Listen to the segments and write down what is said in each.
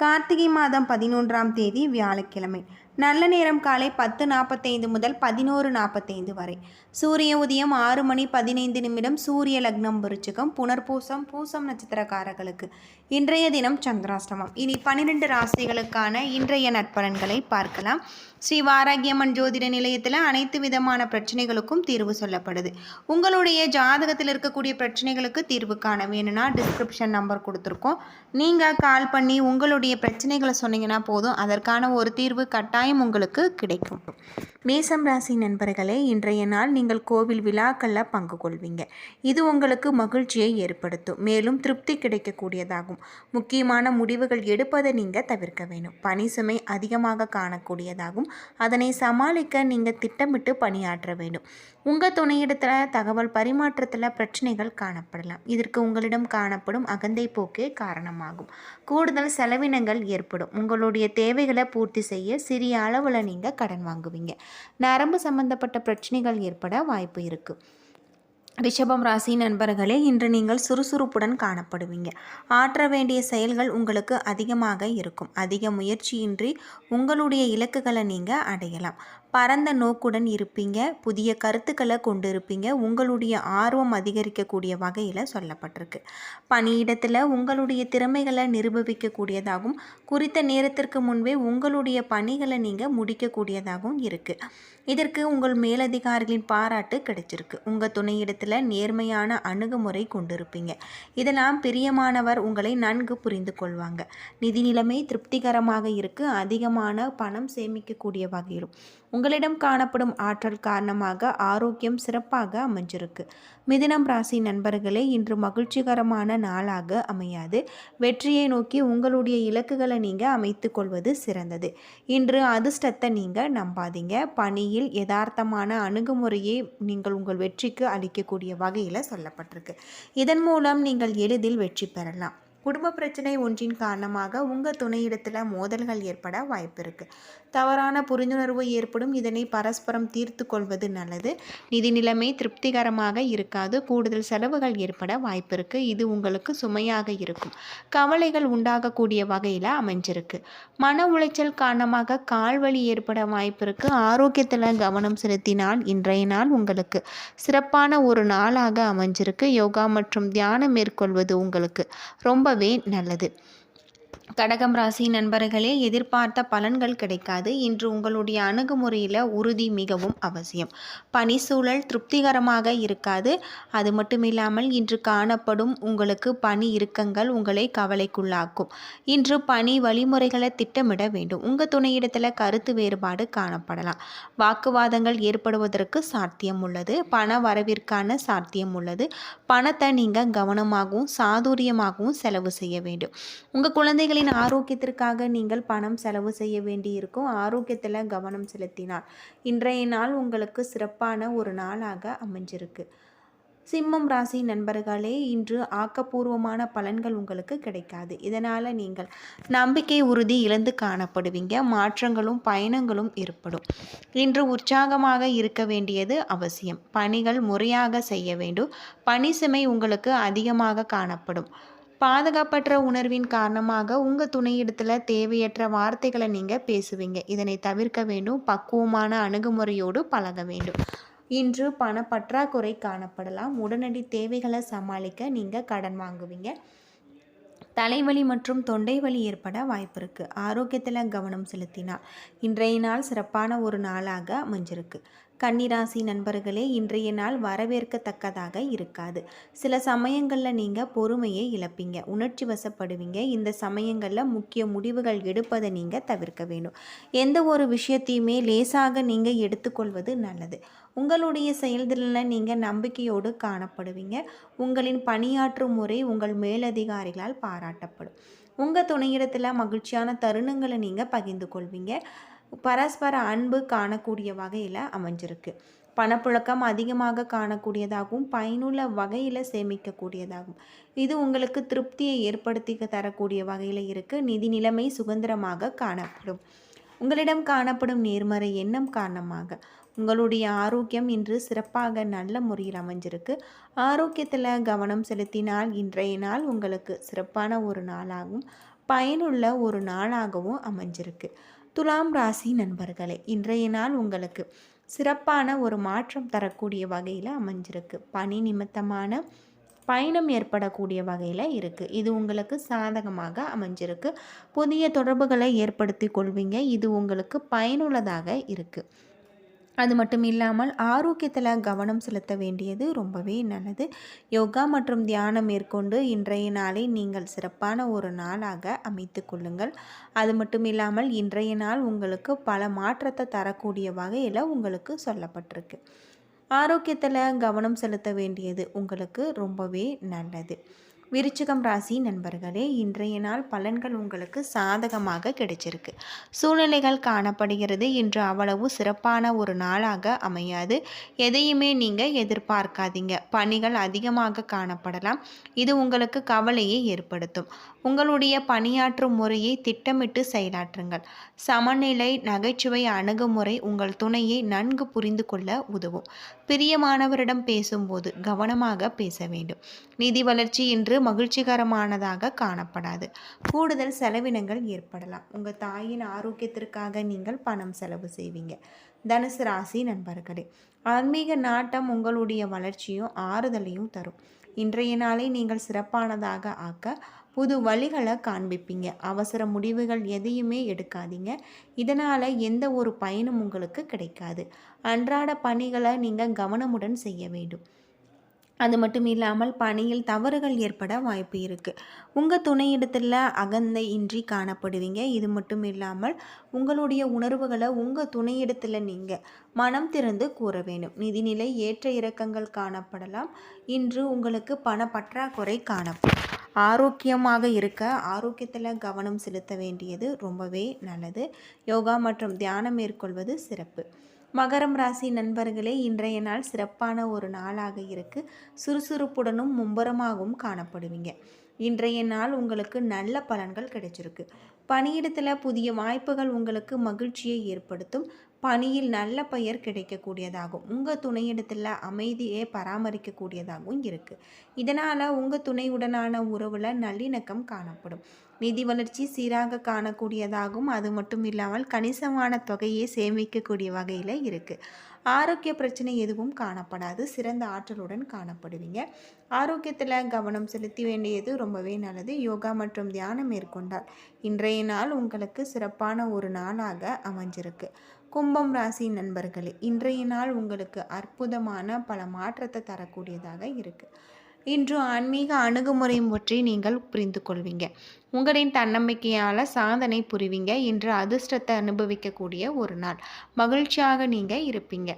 கார்த்திகை மாதம் பதினொன்றாம் தேதி வியாழக்கிழமை. நல்ல நேரம் காலை பத்து நாற்பத்தைந்து முதல் பதினோரு நாற்பத்தைந்து வரை. சூரிய உதயம் ஆறு மணி பதினைந்து நிமிடம் சூரிய லக்னம் விருச்சிகம் புனர்பூசம் பூசம் நட்சத்திரக்காரர்களுக்கு. இன்றைய தினம் சந்திராஷ்டமம். இனி பன்னிரெண்டு ராசிகளுக்கான இன்றைய நட்பலன்களை பார்க்கலாம். ஸ்ரீ வாராகியம்மன் ஜோதிட நிலையத்தில் அனைத்து விதமான பிரச்சனைகளுக்கும் தீர்வு சொல்லப்படுது. உங்களுடைய ஜாதகத்தில் இருக்கக்கூடிய பிரச்சனைகளுக்கு தீர்வு காண வேணும்னா டிஸ்கிரிப்ஷன் நம்பர் கொடுத்துருக்கோம். நீங்கள் கால் பண்ணி உங்களுடைய பிரச்சனைகளை சொன்னீங்கன்னா போதும். அதற்கான ஒரு தீர்வு கட்டாயம் உங்களுக்கு கிடைக்கும். மேசம் ராசி நண்பர்களே இன்றைய நாள் நீங்கள் கோவில் விழாக்களில் பங்கு கொள்வீங்க. இது உங்களுக்கு மகிழ்ச்சியை ஏற்படுத்தும். மேலும் திருப்தி கிடைக்கக்கூடியதாகும். முக்கியமான முடிவுகள் எடுப்பதை நீங்கள் தவிர்க்க வேணும் பணி சுமை அதிகமாக காணக்கூடியதாகும். அதனை சமாளிக்க நீங்கள் திட்டமிட்டு பணியாற்ற வேண்டும். உங்கள் துணையிடத்தில் தகவல் பரிமாற்றத்தில் பிரச்சனைகள் காணப்படலாம். இதற்கு உங்களிடம் காணப்படும் அகந்தை போக்கே காரணமாகும். கூடுதல் செலவினங்கள் ஏற்படும். உங்களுடைய தேவைகளை பூர்த்தி செய்ய சிறிய அளவில் நீங்கள் கடன் வாங்குவீங்க. நரம்பு சம்பந்தப்பட்ட பிரச்சனைகள் ஏற்பட வாய்ப்பு இருக்குது ரிஷபம் ராசி நண்பர்களே இன்று நீங்கள் சுறுசுறுப்புடன் காணப்படுவீங்க. ஆற்ற வேண்டிய செயல்கள் உங்களுக்கு அதிகமாக இருக்கும். அதிக முயற்சியின்றி உங்களுடைய இலக்குகளை நீங்கள் அடையலாம். பரந்த நோக்குடன் இருப்பீங்க புதிய கருத்துக்களை கொண்டு இருப்பீங்க உங்களுடைய ஆர்வம் அதிகரிக்கக்கூடிய வகையில் சொல்லப்பட்டிருக்கு. பணியிடத்தில் உங்களுடைய திறமைகளை நிரூபிக்கக்கூடியதாகவும் குறித்த நேரத்திற்கு முன்பே உங்களுடைய பணிகளை நீங்கள் முடிக்கக்கூடியதாகவும் இருக்குது இதற்கு உங்கள் மேலதிகாரிகளின் பாராட்டு கிடைச்சிருக்கு. உங்கள் துணையிடத்தில் நேர்மையான அணுகுமுறை கொண்டிருப்பீங்க. இதெல்லாம் பிரியமானவர் உங்களை நன்கு புரிந்து கொள்வாங்க. நிதி நிலைமை திருப்திகரமாக இருக்குது அதிகமான பணம் சேமிக்கக்கூடிய வகையிலும் உங்களிடம் காணப்படும் ஆற்றல் காரணமாக ஆரோக்கியம் சிறப்பாக அமைஞ்சிருக்கு. மிதினம் ராசி நண்பர்களே இன்று மகிழ்ச்சிகரமான நாளாக அமையாது. வெற்றியை நோக்கி உங்களுடைய இலக்குகளை நீங்கள் அமைத்து கொள்வது சிறந்தது. இன்று அதிர்ஷ்டத்தை நீங்கள் நம்பாதீங்க. பணியில் யதார்த்தமான அணுகுமுறையை நீங்கள் உங்கள் வெற்றிக்கு அளிக்கக்கூடிய வகையில் சொல்லப்பட்டிருக்கு. இதன் மூலம் நீங்கள் எளிதில் வெற்றி பெறலாம். குடும்ப பிரச்சனை ஒன்றின் காரணமாக உங்கள் துணையிடத்தில் மோதல்கள் ஏற்பட வாய்ப்பு இருக்குது தவறான புரிந்துணர்வு ஏற்படும். இதனை பரஸ்பரம் தீர்த்து கொள்வது நல்லது. நிதி நிலைமை திருப்திகரமாக இருக்காது. கூடுதல் செலவுகள் ஏற்பட வாய்ப்பு இருக்குது இது உங்களுக்கு சுமையாக இருக்கும். கவலைகள் உண்டாகக்கூடிய வகையில் அமைஞ்சிருக்கு. மன உளைச்சல் காரணமாக கால்வலி ஏற்பட வாய்ப்பு இருக்குது ஆரோக்கியத்தில் கவனம் செலுத்தினால் இன்றைய நாள் உங்களுக்கு சிறப்பான ஒரு நாளாக அமைஞ்சிருக்கு. யோகா மற்றும் தியானம் மேற்கொள்வது உங்களுக்கு ரொம்ப ரொம்பவே நல்லது. கடகம் ராசி நண்பர்களே எதிர்பார்த்த பலன்கள் கிடைக்காது. இன்று உங்களுடைய அணுகுமுறையில் உறுதி மிகவும் அவசியம். பணி சூழல் திருப்திகரமாக இருக்காது. அது மட்டும் இல்லாமல் இன்று காணப்படும் உங்களுக்கு பணி இறுக்கங்கள் உங்களை கவலைக்குள்ளாக்கும். இன்று பணி வழிமுறைகளை திட்டமிட வேண்டும். உங்கள் துணையிடத்தில் கருத்து வேறுபாடு காணப்படலாம். வாக்குவாதங்கள் ஏற்படுவதற்கு சாத்தியம் உள்ளது. பண வரவிற்கான சாத்தியம் உள்ளது. பணத்தை நீங்கள் கவனமாகவும் சாதுரியமாகவும் செலவு செய்ய வேண்டும். உங்கள் குழந்தைகளின் ஆரோக்கியத்திற்காக நீங்கள் பணம் செலவு செய்ய வேண்டியிருக்கும். ஆரோக்கியத்தில் கவனம் செலுத்தினார் இன்றைய நாள் உங்களுக்கு சிறப்பான ஒரு நாளாக அமைஞ்சிருக்கு. சிம்மம் ராசி நண்பர்களே இன்று ஆக்கப்பூர்வமான பலன்கள் உங்களுக்கு கிடைக்காது. இதனால் நீங்கள் நம்பிக்கை உறுதி இழந்து காணப்படுவீங்க. மாற்றங்களும் பயணங்களும் ஏற்படும். இன்று உற்சாகமாக இருக்க வேண்டியது அவசியம். பணிகள் முறையாக செய்ய வேண்டும். பணி சுமை உங்களுக்கு அதிகமாக காணப்படும். பாதுகாப்பற்ற உணர்வின் காரணமாக உங்கள் துணையிடத்தில் தேவையற்ற வார்த்தைகளை நீங்கள் பேசுவீங்க. இதனை தவிர்க்க வேண்டும். பக்குவமான அணுகுமுறையோடு பழக வேண்டும். இன்று பணப்பற்றாக்குறை காணப்படலாம். உடனடி தேவைகளை சமாளிக்க நீங்கள் கடன் வாங்குவீங்க. தலைவலி மற்றும் தொண்டை வலி ஏற்பட வாய்ப்பு இருக்குது ஆரோக்கியத்தில் கவனம் செலுத்தினால் இன்றைய நாள் சிறப்பான ஒரு நாளாக அமைஞ்சிருக்கு. கன்னிராசி நண்பர்களே இன்றைய நாள் வரவேற்கத்தக்கதாக இருக்காது. சில சமயங்களில் நீங்கள் பொறுமையை இழப்பீங்க உணர்ச்சி வசப்படுவீங்க. இந்த சமயங்களில் முக்கிய முடிவுகள் எடுப்பதை நீங்கள் தவிர்க்க வேண்டும். எந்த ஒரு விஷயத்தையுமே லேசாக நீங்கள் எடுத்துக்கொள்வது நல்லது. உங்களுடைய செயல்திறனில் நீங்கள் நம்பிக்கையோடு காணப்படுவீங்க. உங்களின் பணியாற்றும் முறை உங்கள் மேலதிகாரிகளால் பாராட்டப்படும். உங்கள் துணையிடத்தில் மகிழ்ச்சியான தருணங்களை நீங்கள் பகிர்ந்து கொள்வீங்க. பரஸ்பர அன்பு காணக்கூடிய வகையில் அமைஞ்சிருக்கு. பணப்புழக்கம் அதிகமாக காணக்கூடியதாகவும் பயனுள்ள வகையில் சேமிக்கக்கூடியதாகும் இது உங்களுக்கு திருப்தியை ஏற்படுத்தி தரக்கூடிய வகையில் இருக்குது நிதி நிலைமை சுதந்திரமாக காணப்படும். உங்களிடம் காணப்படும் நேர்மறை எண்ணம் காரணமாக உங்களுடைய ஆரோக்கியம் இன்று சிறப்பாக நல்ல முறையில் அமைஞ்சிருக்கு. ஆரோக்கியத்தில் கவனம் செலுத்தினால் இன்றைய நாள் உங்களுக்கு சிறப்பான ஒரு நாளாகவும் பயனுள்ள ஒரு நாளாகவும் அமைஞ்சிருக்கு. துலாம் ராசி நண்பர்களே இன்றைய நாள் உங்களுக்கு சிறப்பான ஒரு மாற்றம் தரக்கூடிய வகையில் அமைஞ்சிருக்கு. பணி நிமித்தமான பயணம் ஏற்படக்கூடிய வகையில் இருக்குது இது உங்களுக்கு சாதகமாக அமைஞ்சிருக்கு. புதிய தொடர்புகளை ஏற்படுத்தி கொள்வீங்க. இது உங்களுக்கு பயனுள்ளதாக இருக்குது அது மட்டும் இல்லாமல் ஆரோக்கியத்தில் கவனம் செலுத்த வேண்டியது ரொம்பவே நல்லது. யோகா மற்றும் தியானம் மேற்கொண்டு இன்றைய நாளை நீங்கள் சிறப்பான ஒரு நாளாக அமைத்து கொள்ளுங்கள். அது மட்டும் இல்லாமல் இன்றைய நாள் உங்களுக்கு பல மாற்றத்தை தரக்கூடிய வகையில் உங்களுக்கு சொல்லப்பட்டிருக்கு. ஆரோக்கியத்தில் கவனம் செலுத்த வேண்டியது உங்களுக்கு ரொம்பவே நல்லது. விருச்சிகம் ராசி நண்பர்களே இன்றைய நாள் பலன்கள் உங்களுக்கு சாதகமாக கிடைச்சிருக்கு. சூழ்நிலைகள் காணப்படுகிறது. இன்று அவ்வளவு சிறப்பான ஒரு நாளாக அமையாது. எதையுமே நீங்கள் எதிர்பார்க்காதீங்க. பணிகள் அதிகமாக காணப்படலாம். இது உங்களுக்கு கவலையை ஏற்படுத்தும். உங்களுடைய பணியாற்றும் முறையை திட்டமிட்டு செயலாற்றுங்கள். சமநிலை நகைச்சுவை அணுகுமுறை உங்கள் துணையை நன்கு புரிந்து கொள்ள உதவும். பிரியமானவரிடம் பேசும்போது கவனமாக பேச வேண்டும். நிதி வளர்ச்சி இன்று மகிழ்ச்சிகரமானதாக காணப்படாது. கூடுதல் செலவினங்கள் ஏற்படலாம். உங்கள் தாயின் ஆரோக்கியத்திற்காக நீங்கள் பணம் செலவு செய்வீங்க. தனுசு ராசி நண்பர்களே ஆன்மீக நாட்டம் உங்களுடைய வளர்ச்சியும் ஆறுதலையும் தரும். இன்றைய நாளை நீங்கள் சிறப்பானதாக ஆக்க புது வழிகளை காண்பிப்பீங்க. அவசர முடிவுகள் எதையுமே எடுக்காதீங்க. இதனால் எந்த ஒரு பயனும் உங்களுக்கு கிடைக்காது. அன்றாட பணிகளை நீங்கள் கவனமுடன் செய்ய வேண்டும். அது மட்டும் இல்லாமல் பணியில் தவறுகள் ஏற்பட வாய்ப்பு இருக்குது உங்கள் துணையிடத்தில் அகந்தை இன்றி காணப்படுவீங்க. இது மட்டும் இல்லாமல் உங்களுடைய உணர்வுகளை உங்கள் துணையிடத்தில் நீங்கள் மனம் திறந்து கூற வேண்டும். நிதிநிலை ஏற்ற இறக்கங்கள் காணப்படலாம். இன்று உங்களுக்கு பண பற்றாக்குறை காணப்படும். ஆரோக்கியமாக இருக்க ஆரோக்கியத்தில் கவனம் செலுத்த வேண்டியது ரொம்பவே நல்லது. யோகா மற்றும் தியானம் மேற்கொள்வது சிறப்பு. மகரம் ராசி நண்பர்களே இன்றைய நாள் சிறப்பான ஒரு நாளாக இருக்குது சுறுசுறுப்புடனும் மும்பரமாகவும் காணப்படுவீங்க. இன்றைய நாள் உங்களுக்கு நல்ல பலன்கள் கிடைச்சிருக்கு. பணியிடத்தில் புதிய வாய்ப்புகள் உங்களுக்கு மகிழ்ச்சியை ஏற்படுத்தும். பணியில் நல்ல பெயர் கிடைக்கக்கூடியதாகும். உங்கள் துணையிடத்தில் அமைதியை பராமரிக்கக்கூடியதாகவும் இருக்குது இதனால் உங்கள் துணையுடனான உறவில் நல்லிணக்கம் காணப்படும். நிதி வளர்ச்சி சீராக காணக்கூடியதாகவும் அது மட்டும் இல்லாமல் கணிசமான தொகையை சேமிக்கக்கூடிய வகையில் இருக்குது ஆரோக்கிய பிரச்சனை எதுவும் காணப்படாது. சிறந்த ஆற்றலுடன் காணப்படுவீங்க. ஆரோக்கியத்தில் கவனம் செலுத்தி வேண்டியது ரொம்பவே நல்லது. யோகா மற்றும் தியானம் மேற்கொண்டால் இன்றைய நாள் உங்களுக்கு சிறப்பான ஒரு நாளாக அமைஞ்சிருக்கு. கும்பம் ராசி நண்பர்களே இன்றைய நாள் உங்களுக்கு அற்புதமான பல மாற்றத்தை தரக்கூடியதாக இருக்குது இன்று ஆன்மீக அணுகுமுறை பற்றி நீங்கள் புரிந்து கொள்வீங்க. உங்களின் தன்னம்பிக்கையால் சாதனை புரிவீங்க. இன்று அதிர்ஷ்டத்தை அனுபவிக்கக்கூடிய ஒரு நாள். மகிழ்ச்சியாக நீங்கள் இருப்பீங்க.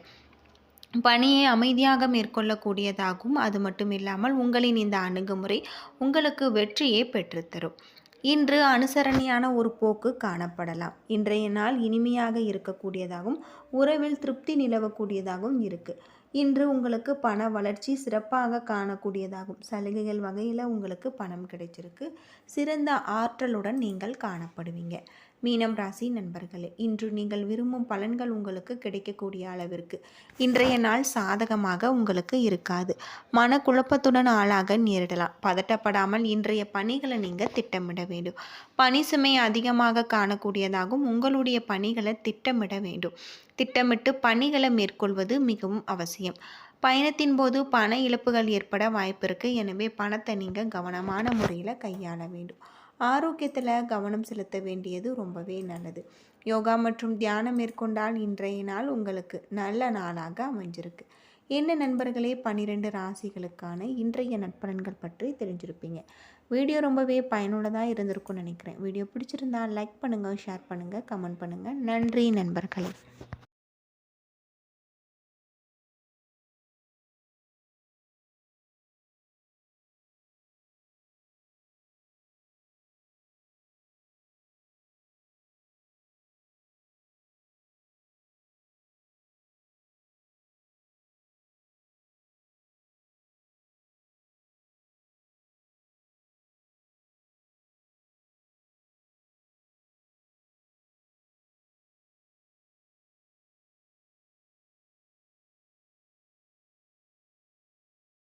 பணியை அமைதியாக மேற்கொள்ளக்கூடியதாகும் அது மட்டும் இல்லாமல் உங்களின் இந்த அணுகுமுறை உங்களுக்கு வெற்றியை பெற்றுத்தரும். இன்று அனுசரணையான ஒரு போக்கு காணப்படலாம். இன்றைய நாள் இனிமையாக இருக்கக்கூடியதாகவும் உறவில் திருப்தி நிலவக்கூடியதாகவும் இருக்குது இன்று உங்களுக்கு பண வளர்ச்சி சிறப்பாக காணக்கூடியதாகும். சலுகைகள் வகையில் உங்களுக்கு பணம் கிடைச்சிருக்கு. சிறந்த ஆற்றலுடன் நீங்கள் காணப்படுவீங்க. மீனம் ராசி நண்பர்களே இன்று நீங்கள் விரும்பும் பலன்கள் உங்களுக்கு கிடைக்கக்கூடிய அளவிற்கு இன்றைய நாள் சாதகமாக உங்களுக்கு இருக்காது. மன குழப்பத்துடன் ஆளாக நேரிடலாம். பதட்டப்படாமல் இன்றைய பணிகளை நீங்கள் திட்டமிட வேண்டும். பணி சுமை அதிகமாக காணக்கூடியதாகும் உங்களுடைய பணிகளை திட்டமிட வேண்டும். திட்டமிட்டு பணிகளை மேற்கொள்வது மிகவும் அவசியம். பயணத்தின் போது பண இழப்புகள் ஏற்பட வாய்ப்பு இருக்குது எனவே பணத்தை நீங்கள் கவனமான முறையில் கையாள வேண்டும். ஆரோக்கியத்தில் கவனம் செலுத்த வேண்டியது ரொம்பவே நல்லது. யோகா மற்றும் தியானம் மேற்கொண்டால் இன்றைய நாள் உங்களுக்கு நல்ல நாளாக அமைஞ்சிருக்கு. என்ன நண்பர்களே? பன்னிரெண்டு ராசிகளுக்கான இன்றைய நட்பலன்கள் பற்றி தெரிஞ்சிருப்பீங்க. வீடியோ ரொம்பவே பயனுள்ளதாக இருந்திருக்கும்னு நினைக்கிறேன். வீடியோ பிடிச்சிருந்தா லைக் பண்ணுங்கள் ஷேர் பண்ணுங்கள் கமெண்ட் பண்ணுங்கள் நன்றி நண்பர்களே.